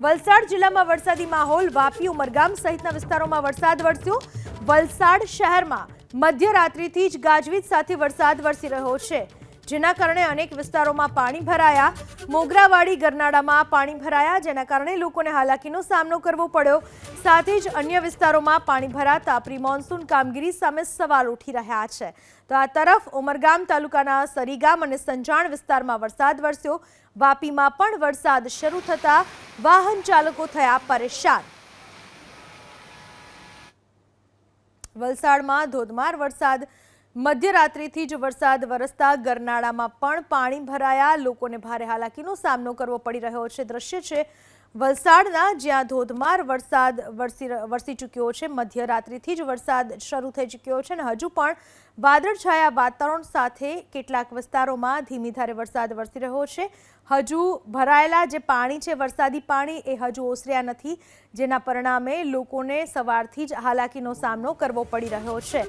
વલસાડ જિલ્લામાં વરસાદી માહોલ, વાપી, ઉમરગામ સહિતના વિસ્તારોમાં વરસાદ વરસ્યો. વલસાડ શહેરમાં મધ્યરાત્રિથી જ ગાજવીજ સાથે વરસાદ વરસી રહ્યો છે. જેના કારણે અનેક વિસ્તારોમાં પાણી ભરાયા. મોગરાવાડી ગરનાળામાં પાણી ભરાયા, જેના કારણે લોકોને હાલાકીનો સામનો કરવો પડ્યો. સાથે જ અન્ય વિસ્તારોમાં પાણી ભરાતા પ્રી મોન્સૂન કામગીરી સામે સવાલ ઉઠી રહ્યા છે. તો આ તરફ ઉમરગામ તાલુકાના સરીગામ અને સંજાણ વિસ્તારમાં વરસાદ વરસ્યો. વાપીમાં પણ વરસાદ શરૂ થતાં વાહન ચાલકો થયા પરેશાન. વલસાડમાં ધોધમાર વરસાદ મધ્યરાત્રિથી જ વરસાદ વરસતા ગરનાળામાં પણ પાણી ભરાયા. લોકોને ભારે હાલાકીનો સામનો કરવો પડી રહ્યો છે. દ્રશ્ય છે, વલસાડના જ્યાં ધોધમાર વરસાદ વરસી વરસી ચૂક્યો છે. મધ્યરાત્રિથી જ વરસાદ શરૂ થઈ ચૂક્યો છે અને હજુ પણ વાદળછાયા વાતાવરણ સાથે કેટલાક વિસ્તારોમાં ધીમી ધારે વરસાદ વરસી રહ્યો છે. હજુ ભરાયેલા જે પાણી છે, વરસાદી પાણી, એ હજુ ઓસર્યા નથી, જેના પરિણામે લોકોને સવારથી જ હાલાકીનો સામનો કરવો પડી રહ્યો છે.